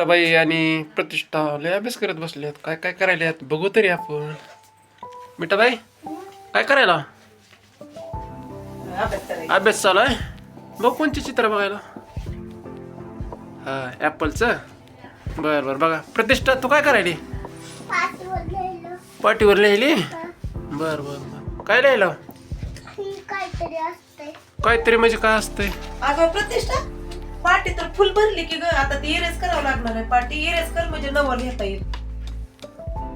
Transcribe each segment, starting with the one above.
बाई आणि प्रतिष्ठा लय अभ्यास करत बसल्यात काय काय करायल्यात बघू तरी आपण. मिठाबाई काय करायला? अभ्यास चालू आहे? बघ कोणचे चित्र बघायला. हा ॲपलचं बर बर बघा. प्रतिष्ठा तू काय करायली? पाठीवर लिहिली? बर बर बर. काय लिहिलं? काहीतरी असते काहीतरी म्हणजे काय असतंय? प्रतिष्ठा? पाटी तर फुल भरली की ग आता ती इरेज करावं लागणार आहे. पाटी इरेज कर म्हणजे नवल घेता येईल.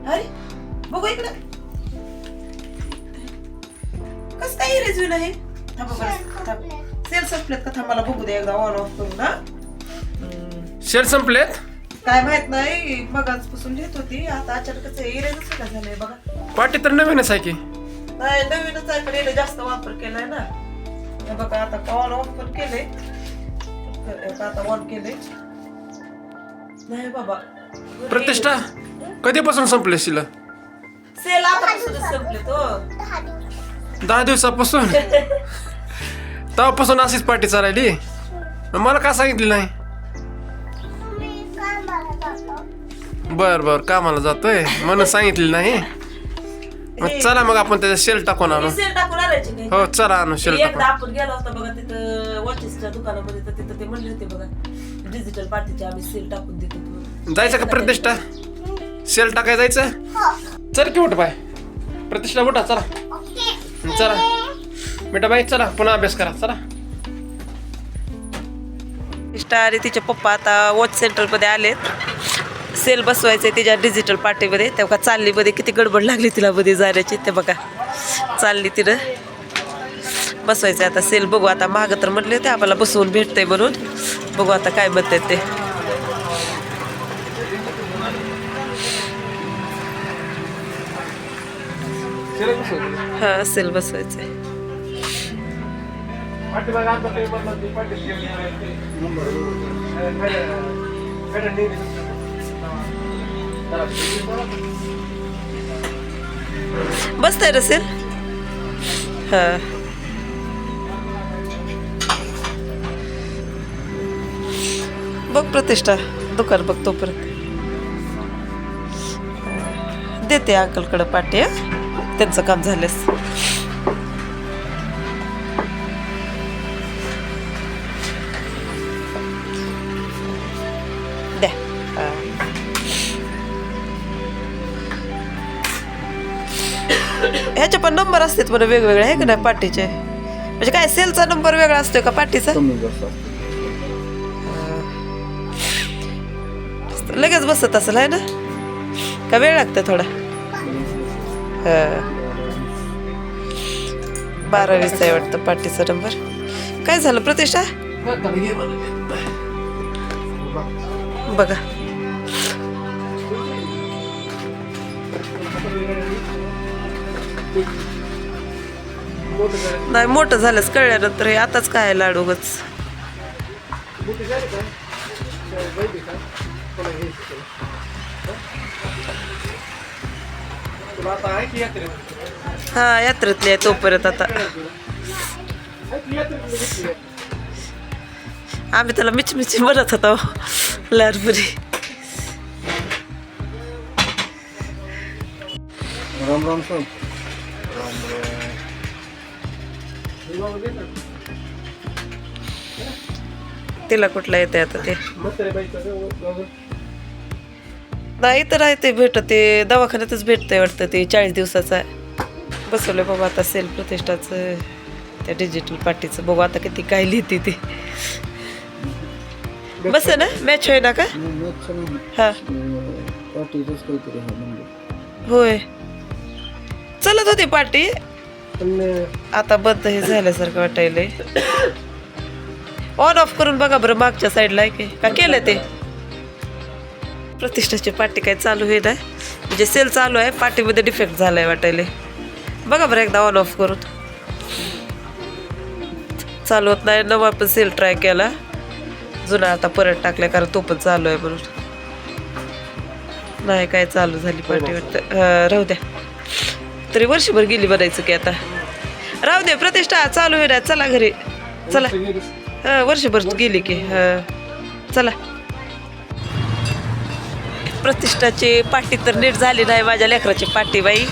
अरे बघू इकडं. कस काय इरेज होईल हे? थांबा बरं, थांब. सेल संपलेत का? थांब मला बघू दे एकदा ऑन ऑफ करून हम्म. शेर संपलेत काय माहीत नाही मग आजपासून लिहित होती. आता अचानकच इरेजच का झालंय बघा. पाटी तर नवीनच आहे की? नाही नवीनच आहे पण जास्त वापर केलाय ना. हे बघा आता ऑन ऑफ पण केले आता ऑन केले नाही बाबा. प्रतिष्ठा? कधीपासून संपले शिला? सेल आतापासूनच संपले तो दहा दिवस दहा दिवसापासून? तेव्हापासून अशीच पार्टी चालायली? मला का सांगितली नाही? बर बर कामाला जातोय. म्हणून सांगितली नाही. मग चला मग आपण त्याचा शेल टाकून आणू. टाकून आणायचे हो चला आणू शेल एकदा टाकून. आपण गेलो होतो बघा तिथं वॉचेसच्या दुकानामध्ये तर तिथं ते म्हणले होते बघा डिजिटल पार्टीचे आम्ही सेल टाकून देतो. जायचं का प्रतिष्ठा? शेल टाकाय जायचं? हो. चल की उठ बाय. प्रतिष्ठा उठा चला. ओके. चला. बेटा बाई चला पुन्हा अभ्यास करा चला. इष्टा आणि तिचे पप्पा आता वॉच सेंटरमध्ये आलेत. सेल बसवायचे तिच्या डिजिटल पार्टीमध्ये तेव्हा चाललीमध्ये किती गडबड लागली तिला मध्ये जाण्याची ते बघा चालली तिनं बसवायचं आता सेल बघू आता मागं तर म्हटले होते आम्हाला बसवून भेटतंय म्हणून बघू आता काय म्हणतात ते हा सेल बसवायचंय बसतंय रसेल. सेल हा. बघ प्रतिष्ठा दुकान बघ तोपर्यंत. देते अंकलकडं पाठी त्यांचं काम झालंस ह्याचे पण नंबर असतात बरं वेगवेगळे आहे का नाही पाटीचे म्हणजे काय सेलचा नंबर वेगळा असतोय का पाटीचा लगेच बसत असेल आहे ना? का वेळ लागतं थोडा? हा. बारावीचा आहे वाटतं पाटीचा नंबर काय झालं प्रतिष्ठा? बघा. नाही मोठं झालंच कळल्यानंतर हे आताच काय लाडूगच हा यात्रेतली आहे तोपर्यंत आता. आम्ही त्याला मिचमिची बनत होतो लहानपणी राम राम सर. तिला कुठला येते आता ते? नाही तर आहे ते भेटत ते दवाखान्यातच भेटतंय वाटतं ते चाळीस दिवसाचं आहे. बसवलं बाबा आता सेल प्रतिष्ठाचं त्या डिजिटल पार्टीचं. बघू आता किती काय लिहिते ते. बस ना? मॅच होय ना का हा. होय. चलत होती पार्टी आता बंद हे झाल्यासारखं वाटायलंय. ऑन ऑफ करून बघा बरं मागच्या साईडला आहे की. केलं ते? प्रतिष्ठाची पार्टी काय चालू आहे ना? म्हणजे सेल चालू आहे पार्टीमध्ये डिफेक्ट झालाय वाटायले बघा बरं एकदा ऑन ऑफ करून. चालू होत नाही नवा पण सेल ट्राय केला. जुना आता परत टाकलाय कारण तो पण चालू आहे म्हणून. नाही काय चालू झाली पार्टी वाटतं. राहू द्या. तरी वर्षभर गेली बनायचं की आता. राहू दे प्रतिष्ठा चालू होईल चला घरी. चला. हा वर्षभर गेली की हा. चला. प्रतिष्ठाची पाठी तर नीट झाली नाही माझ्या लेकराची पाठी बाई.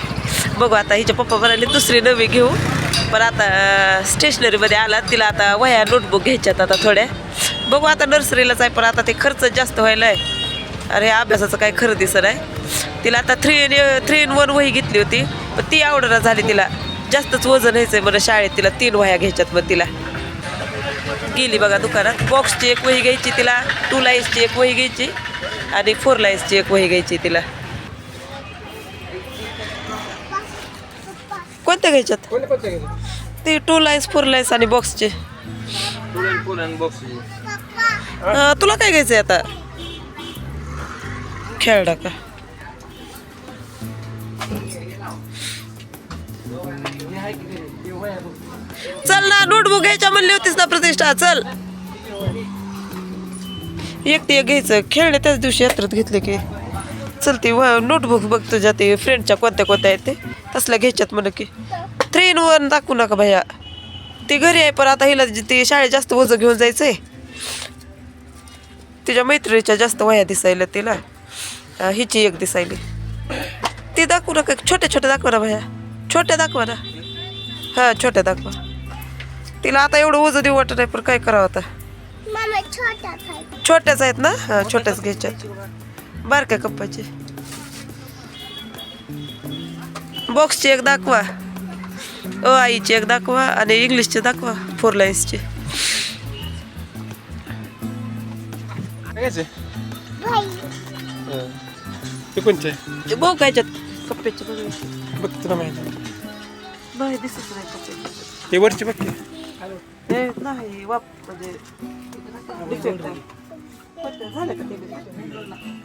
बघू आता हिच्या पप्पा म्हणाले दुसरी नवी घेऊ. पण आता स्टेशनरीमध्ये आला तिला आता वह्या नोटबुक घ्यायच्यात आता थोड्या. बघू आता नर्सरीलाच आहे पण आता ते खर्च जास्त व्हायला आहे. अरे अभ्यासाचं काय खरं दिसत आहे तिला आता three in three in one वही घेतली होती. पण ती आवडणार झाली तिला. जास्तच वजन व्हायचं आहे मला शाळेत तिला तीन वह्या घ्यायच्यात मग तिला. गेली बघा दुकानात. बॉक्सची एक वही घ्यायची तिला टू लाईन्सची एक वही घ्यायची आणि फोर लाईन्सची एक वही घ्यायची तिला. कोणत्या घ्यायच्यात? ते टू लाईन्स फोर लाईन्स आणि बॉक्सचे तुला काय घ्यायचंय आता? खेळडा का? चल ना नोटबुक घ्यायच्या म्हणली होतीस ना प्रतिष्ठा चल. एक ते एक घ्यायचं. खेळणे त्याच दिवशी यात्रेत घेतले की. चल ती नोटबुक बघ तुझ्या ते फ्रेंडच्या कोणत्या कोणत्या आहेत ते. तसल्या घ्यायच्यात म्हणलं की. थ्री इन वन दाखवू नका भैया. ती घरी आहे पण आता हिला ते शाळेत जास्त ओझं घेऊन जायचं आहे तिच्या मैत्रिणीच्या जास्त वया दिसायला तिला. हिची एक दिसायली. ती दाखवू नका छोट्या छोट्या दाखवा ना भैया. छोट्या दाखवा ना. हां छोट्या दाखवा. तिला आता एवढं वजन देऊ वाटत नाही पण काय करावं आता? छोट्याच आहेत ना? हां छोट्याच घ्यायच्यात बारक्या कप्पाचे? बॉक्सची एक दाखवा. अ आईची एक दाखवा आणि इंग्लिशचे दाखवा फोर लाईन्सचे हं. ते कोणचे? ते बघ कायच्यात कप्प्याचे बघ. बघ तुला माहिती नाही दिसत नाही हे वरचे बघ की. हे नाही वाप म्हणजे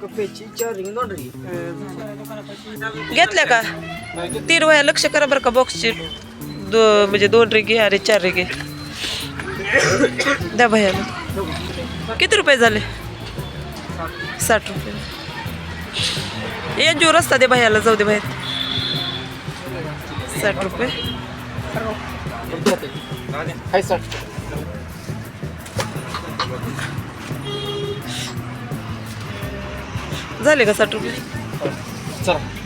का ते? चार्जिंग नोंदणी घेतल्या का? तीन वया लक्ष करा बरं का बॉक्सची दो म्हणजे दोन रिगे आणि चार रिगे. द्या भैयाला. किती रुपये झाले? साठ रुपये. एन रस्ता दे भैयाला जाऊ दे बाहेर. साठ रुपये. हाय सर झाले का साठ रुपये? चला.